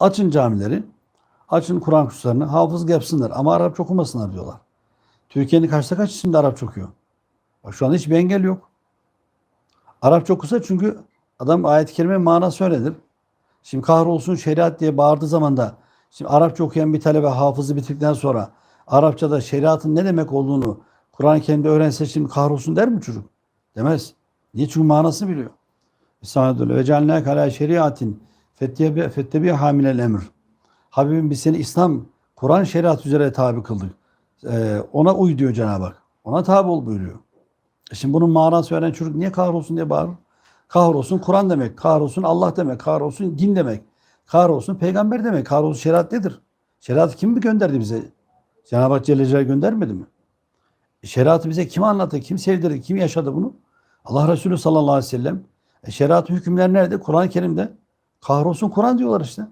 Açın camileri, açın Kur'an kurslarını, hafızlık yapsınlar ama Arapça okumasınlar diyorlar. Türkiye'nin kaçta kaç şimdi Arapça okuyor? Bak şu anda hiçbir engel yok. Arapça okusa çünkü adam ayet-i kerime manası öyledir. Şimdi kahrolsun şeriat diye bağırdığı zaman da şimdi Arapça okuyan bir talebe hafızı bitirdikten sonra Arapçada şeriatın ne demek olduğunu Kur'an-ı Kerim'de öğrense şimdi kahrolsun der mi çocuk? Demez. Niye? Çünkü manasını biliyor. Estağfirullah. Ve cealnâk alâ şeriatin fettebi hamilel emr. Habibim biz seni İslam, Kur'an şeriat üzere tabi kıldık. Ee, ona uy diyor Cenab-ı Hak. Ona tabi ol buyuruyor. E Şimdi bunun manası veren çocuk niye kahrolsun diye bağırır? Kahrolsun Kur'an demek, kahrolsun Allah demek, kahrolsun din demek, kahrolsun peygamber demek, kahrolsun şeriat nedir? Şeriatı kim mi gönderdi bize? Cenab-ı Hak Celle Celaluhu göndermedi mi? E şeriatı bize kim anlattı, kim sevdirdi, kim yaşadı bunu? Allah Resulü sallallahu aleyhi ve sellem. E şeriat hükümler nerede? Kur'an-ı Kerim'de. Kahrolsun Kur'an diyorlar işte.